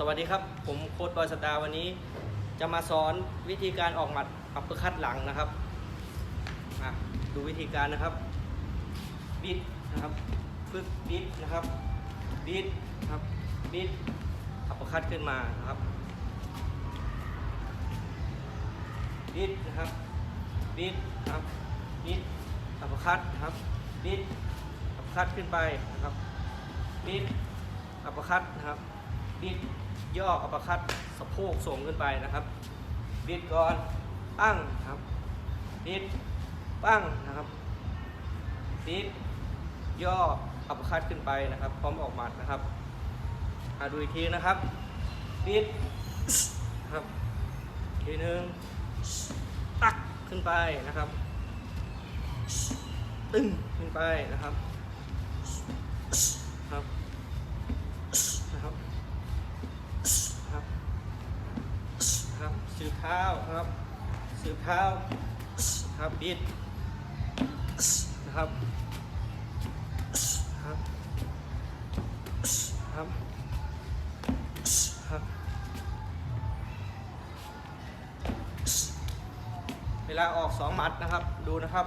สวัสดีครับ ผมโค้ดบอยสตาร์วันนี้ จะมาสอนวิธีการออกหมัดอัปเปอร์คัดหลังนะครับดูวิธีการนะครับบิดนะครับฝึกบิดนะครับบิดนะครับบิดอัปเปอร์คัดขึ้นมานะครับบิดนะครับบิดนะครับบิดอัปเปอร์คัดนะครับบิดอัปเปอร์คัดขึ้นไปนะครับบิดอัปเปอร์คัดนะครับบิด ย่ออัปเปอร์คัดสะโพกส่งขึ้นไปนะครับบิดก่อนปั้งนะครับบิดปั้งนะครับบิดย่ออัปเปอร์คัดขึ้นไปนะครับ พร้อมออกหมัดนะครับอะดูอีกทีนะครับบิดนะครับทีหนึ่งตักขึ้นไปนะครับ ตึงขึ้นไปนะครับครับสืบ เท้าครับสืบเท้าครับบิดนะครับครับครับครับ เวลาออกสองหมัดนะครับดูนะครับ